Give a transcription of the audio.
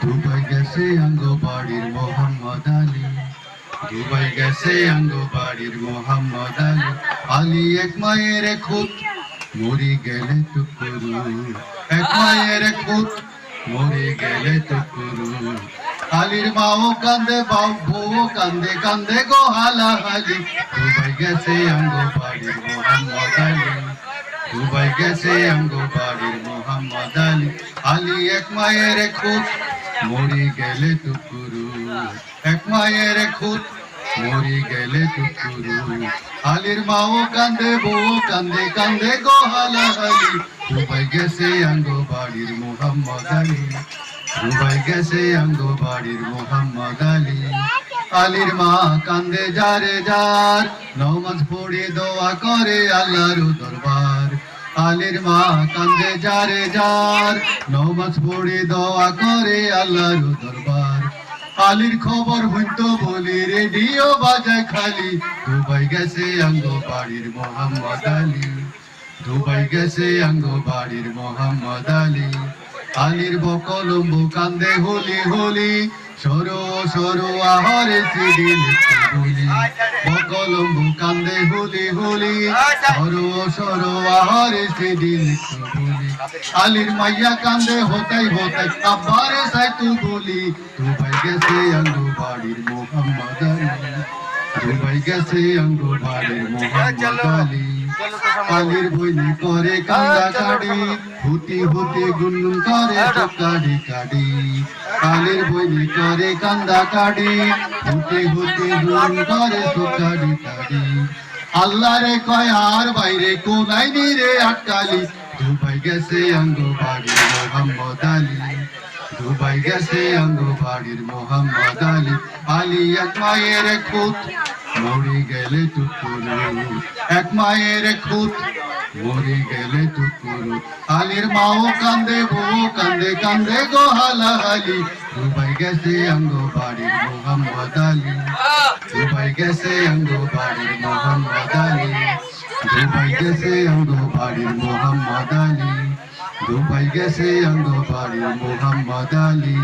Dubai গেছে আঙ্গ বাড়ির মোহাম্মদ আলী। দুবাই গেছে আঙ্গ বাড়ির মোহাম্মদ আলী। আলী এক মায়ের খুত, মরি গেলে টুকুরু এক মায়ের খুত, মরি গেলে টুকুরু আলীর মাও কান্দে বাউ কান্দে কান্দে গো হালা হালি দুবাই গেছে আঙ্গ বাড়ির মোহাম্মদ আলী। দুবাই গেছে আঙ্গ বাড়ির মোহাম্মদ আলী। আলী এক মায়ের খুত মরি গেলে টুকুরু। এক মায়ের খুত মরি গেলে টুকুরু। আলীর মাও কান্দে বউ কান্দে কান্দে গো হালা দুবাই গেছে আঙ্গ বাড়ির মোহাম্মদ আলী। দুবাই গেছে আঙ্গ বাড়ির মোহাম্মদ আলী। আলীর মা কান্দে যারে যার। নমাজ পড়ে দোয়া করে আল্লাহর দরবার। আলীর মা কান্দে যারে যার। নমাজ পড়ে দোয়া করে আল্লাহর দরবার। আলীর খবর হইতো বলি, রেডিও বাজায় খালি। দুবাই গেছে আঙ্গ বাড়ির মোহাম্মদ আলী। দুবাই গেছে আঙ্গ বাড়ির মোহাম্মদ আলী। আলীর বকলম্বু কান্দে হলি হলি। সরো সরো, আহারে সিডি লিখতে বলি বকলম্বু কান্দে হলি হলি। সরো সরো, আহারে লিখতে বলি আলীর মাইয়া কান্দে হতাই হতাই আব্বারে সাইতু বলি, দুবাই গেছে আঙ্গ বাড়ির মোহাম্মদ আলী। দুবাই গেছে আঙ্গ বাড়ির মোহাম্মদ আলী। কালির বইনি করে কান্দা কাড়ি হুতি হুতি গুনগুন করে চোখ কাড়ি কাড়ি কালির বইনি করে কান্দা কাড়ি হুতি হুতি গুন করে কাড়ি কাড়ি আল্লাহ রে কয় আর বাইরে কোনাই নি রে আটকালি। দুবাই গেছে আঙ্গ বাড়ির মোহাম্মদ আলী। দুবাই গেছে আঙ্গ বাড়ির মোহাম্মদ আলী। আলী এক মায়ের খুত মরি গেলে টুকুরু এক মায়ের খুত মরি গেলে টুকুরু আলীর মাও কান্দে বউ কান্দে কান্দে গো হালা হালি দুবাই গেছে আঙ্গ বাড়ির মোহাম্মদ আলী। দুবাই গেছে আঙ্গ বাড়ির মোহাম্মদ আলী। দুবাই গেছে আঙ্গ বাড়ির মোহাম্মদ আলী। দুবাই গেছে আঙ্গ বাড়ির মোহাম্মদ আলী।